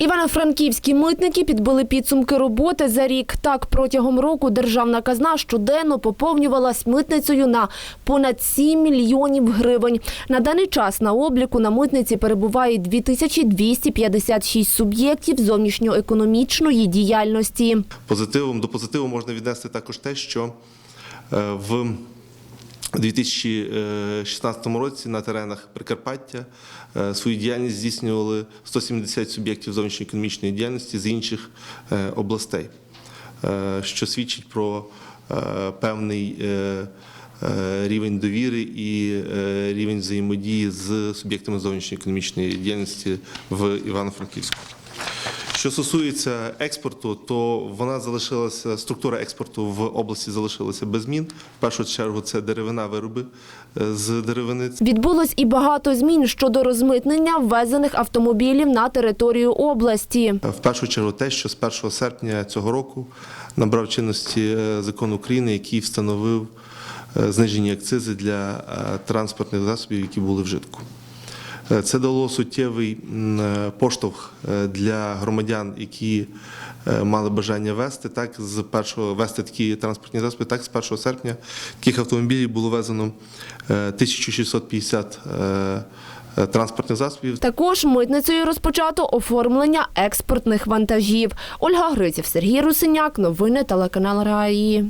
Івано-франківські митники підбили підсумки роботи за рік. Так, протягом року державна казна щоденно поповнювалась митницею на понад 7 мільйонів гривень. На даний час на обліку на митниці перебуває 2256 суб'єктів зовнішньоекономічної діяльності. Позитивом до позитиву можна віднести також те, що е, в 2016 році на теренах Прикарпаття е, свою діяльність здійснювали 170 суб'єктів зовнішньоекономічної діяльності з інших е, областей, е, що свідчить про певний рівень довіри і рівень взаємодії з суб'єктами зовнішньоекономічної діяльності в Івано-Франківську. Що стосується експорту, то вона залишилася структура експорту в області залишилася без змін. В першу чергу це деревина, вироби е, з деревини. Відбулось і багато змін щодо розмитнення ввезених автомобілів на територію області. В першу чергу те, що з 1 серпня цього року набрав чинності е, закон України, який встановив е, знижені акцизи для транспортних засобів, які були вжитку. Е, Це дало суттєвий е, поштовх е, для громадян, які мали бажання вести так з першого вести такі транспортні засоби. Так, з 1 серпня таких автомобілів було везено е, 1650 е, е, транспортних засобів. Також митницею розпочато оформлення експортних вантажів. Ольга Гриців, Сергій Русиняк. Новини телеканал Раї.